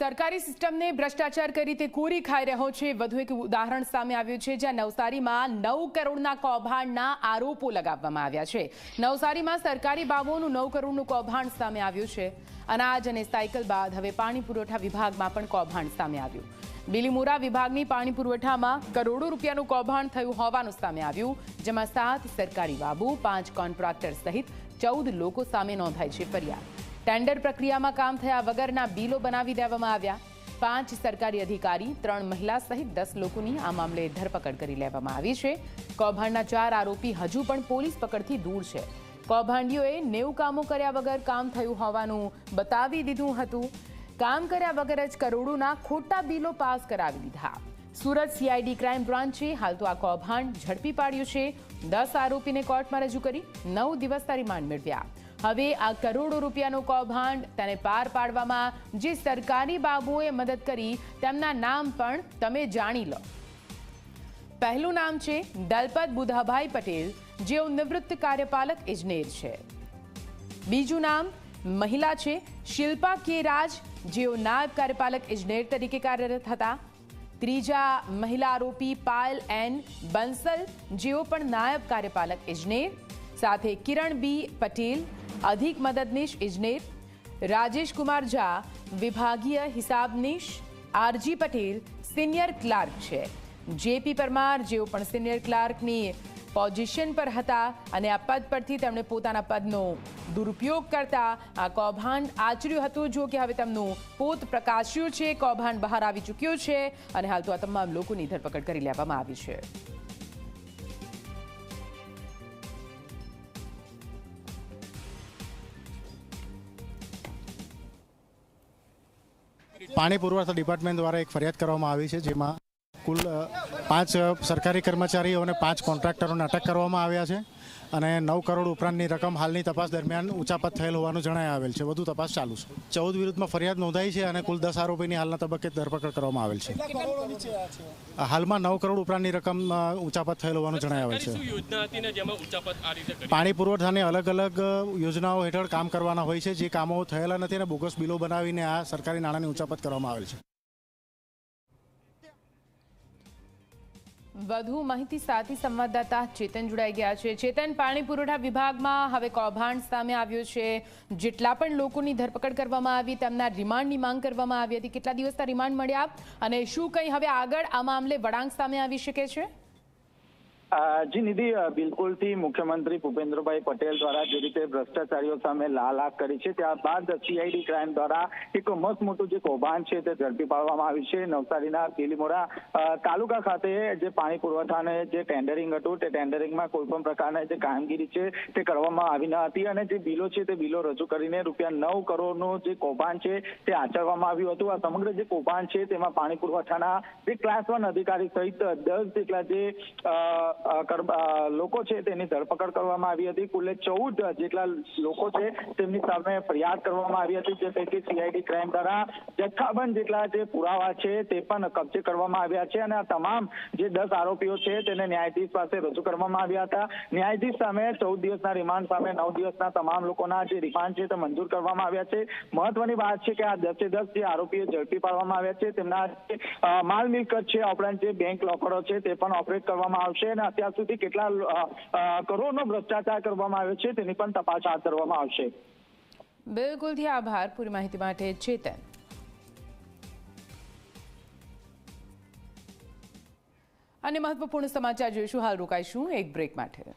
સરકારી સિસ્ટમને ભ્રષ્ટાચાર કરી તે કોરી ખાઈ રહ્યો છે. વધુ એક ઉદાહરણ સામે આવ્યું છે, જ્યાં નવસારીમાં નવ કરોડના કૌભાંડના આરોપો લગાવવામાં આવ્યા છે. નવસારીમાં સરકારી બાબુઓનું નવ કરોડનું કૌભાંડ સામે આવ્યું છે. અનાજ અને સાયકલ બાદ હવે પાણી પુરવઠા વિભાગમાં પણ કૌભાંડ સામે આવ્યું. બિલીમોરા વિભાગની પાણી પુરવઠામાં કરોડો રૂપિયાનું કૌભાંડ થયું હોવાનું સામે આવ્યું, જેમાં સાત સરકારી બાબુ, પાંચ કોન્ટ્રાક્ટર સહિત ચૌદ લોકો સામે નોંધાઈ છે ફરિયાદ. ટેન્ડર પ્રક્રિયામાં કામ થયા વગરના બિલો બનાવી દેવામાં આવ્યા. પાંચ સરકારી અધિકારી, ત્રણ મહિલા સહિત દસ લોકોની આ મામલે ધરપકડ કરી લેવામાં આવી છે. કૌભાંડના ચાર આરોપી હજુ પણ પોલીસ પકડથી દૂર છે. કૌભાંડીઓએ નેવું કામો કર્યા વગર કામ થયું હોવાનું બતાવી દીધું હતું. કામ કર્યા વગર જ કરોડોના ખોટા બિલો પાસ કરાવી દીધા. સુરત સીઆઈડી ક્રાઇમ બ્રાન્ચે હાલ તો આ કૌભાંડ ઝડપી પાડ્યું છે. દસ આરોપીને કોર્ટમાં રજૂ કરી નવ દિવસના રિમાન્ડ મેળવ્યા. હવે આ કરોડો રૂપિયાનું કૌભાંડ તેને પાર પાડવામાં જે સરકારી બાબુઓએ મદદ કરી, તેમના નામ પણ તમે જાણી લો. પહેલું નામ છે દલપત બુધાભાઈ પટેલ, જેઓ નિવૃત્ત કાર્યપાલક ઇજનેર છે. બીજું નામ મહિલા છે શિલ્પા કે રાજ, જેઓ નાયબ કાર્યપાલક ઇજનેર તરીકે કાર્યરત હતા. ત્રીજા મહિલા આરોપી પાયલ એન બંસલ, જેઓ પણ નાયબ કાર્યપાલક ઇજનેર. સાથે કિરણ બી પટેલ અધિક મદદનીશ ઇજનેર, રાજેશ કુમાર ઝા, વિભાગીય હિસાબનીશ આરજી પટેલ, સિનિયર ક્લાર્ક છે. જેપી પરમાર જેઓ પણ સિનિયર ક્લાર્કની પોઝિશન પર હતા અને આ પદ પરથી તેમણે પોતાના પદનો દુરુપયોગ કરતા આ કૌભાંડ આચર્યું હતું. જો કે હવે તેમનું પોત પ્રકાશ્યું છે, કૌભાંડ બહાર આવી ચૂક્યું છે અને હાલ તો આ તમામ લોકોની ધરપકડ કરી લેવામાં આવી છે. પાણી પુરવઠા ડિપાર્ટમેન્ટ દ્વારા એક ફરિયાદ કરવામાં આવી છે જેમાં કુલ પાંચ સરકારી કર્મચારીઓ અને પાંચ કોન્ટ્રાક્ટરોને અટક કરવામાં આવ્યા છે અને નવ કરોડ ઉપરાંતની રકમ હાલની તપાસ દરમિયાન ઉચાપત થયેલ હોવાનું જણાય આવેલ છે. વધુ તપાસ ચાલુ છે. ચૌદ વિરુદ્ધમાં ફરિયાદ નોંધાઈ છે અને કુલ દસ આરોપીની હાલના તબક્કે ધરપકડ કરવામાં આવેલ છે. હાલમાં નવ કરોડ ઉપરાંતની રકમ ઉચાપત થયેલ હોવાનું જણાય આવેલ છે. પાણી પુરવઠાની અલગ અલગ યોજનાઓ હેઠળ કામ કરવાના હોય છે. જે કામો થયેલા નથી અને બોગસ બિલો બનાવીને આ સરકારી નાણાંની ઉચાપત કરવામાં આવેલ છે. વધુ માહિતી સાથે સંવાદદાતા ચેતન જોડાઈ ગયા છે. ચેતન, પાણી પુરવઠા વિભાગમાં હવે કૌભાંડ સામે આવ્યું છે. જેટલા પણ લોકોની ધરપકડ કરવામાં આવી, તેમના રિમાન્ડની માંગ કરવામાં આવી હતી. કેટલા દિવસના રિમાન્ડ મળ્યા? અને શું કંઈ હવે આગળ આ મામલે વળાંક સામે આવી શકે છે? જી નિધિ બિલકુલથી મુખ્યમંત્રી ભૂપેન્દ્રભાઈ પટેલ દ્વારા જે રીતે ભ્રષ્ટાચારીઓ સામે લાલ આંખ કરી છે ત્યારબાદ સીઆઈડી ક્રાઇમ દ્વારા એક મસ્ત મોટું જે કૌભાંડ છે તે ઝડપી પાડવામાં આવ્યું છે. નવસારીના પીલીમોરા તાલુકા ખાતે જે પાણી પુરવઠાને જે ટેન્ડરિંગ હતું તે ટેન્ડરિંગમાં કોઈ પણ પ્રકારની જે કામગીરી છે તે કરવામાં આવી ન હતી અને જે બિલો છે તે બિલો રજૂ કરીને રૂપિયા નવ કરોડનું જે કૌભાંડ છે તે આચરવામાં આવ્યું હતું. આ સમગ્ર જે કૌભાંડ છે તેમાં પાણી પુરવઠાના જે ક્લાસ વન અધિકારી સહિત દસ જેટલા જે અ, લોકો છે તેની ધરપકડ કરવામાં આવી હતી. કુલે ચૌદ જેટલા લોકો છે તેમની સામે ફરિયાદ કરવામાં આવી હતી. જે પૈકી સીઆઈડી ક્રાઇમ દ્વારા જથ્થાબંધ જેટલા જે પુરાવા છે તે પણ કબજે કરવામાં આવ્યા છે અને આ તમામ જે દસ આરોપીઓ છે તેને ન્યાયાધીશ પાસે રજૂ કરવામાં આવ્યા હતા. ન્યાયાધીશ સામે ચૌદ દિવસના રિમાન્ડ સામે નવ દિવસના તમામ લોકોના જે રિમાન્ડ છે તે મંજૂર કરવામાં આવ્યા છે. મહત્વની વાત છે કે આ દસે દસ જે આરોપીઓ ઝડપી પાડવામાં આવ્યા છે તેમના માલ મિલકત છે ઉપરાંત જે બેંક લોકરો છે તે પણ ઓપરેટ કરવામાં આવશે અને અત્યાર સુધી કેટલા કરોડનો ભ્રષ્ટાચાર કરવામાં આવ્યો છે, તેની પણ તપાસ હાથ ધરવામાં આવશે. બિલકુલથી આભાર, પૂરી માહિતી માટે ચેતન. અને મહત્વપૂર્ણ સમાચાર જોઈશું, હાલ રોકાઈશું એક બ્રેક માટે.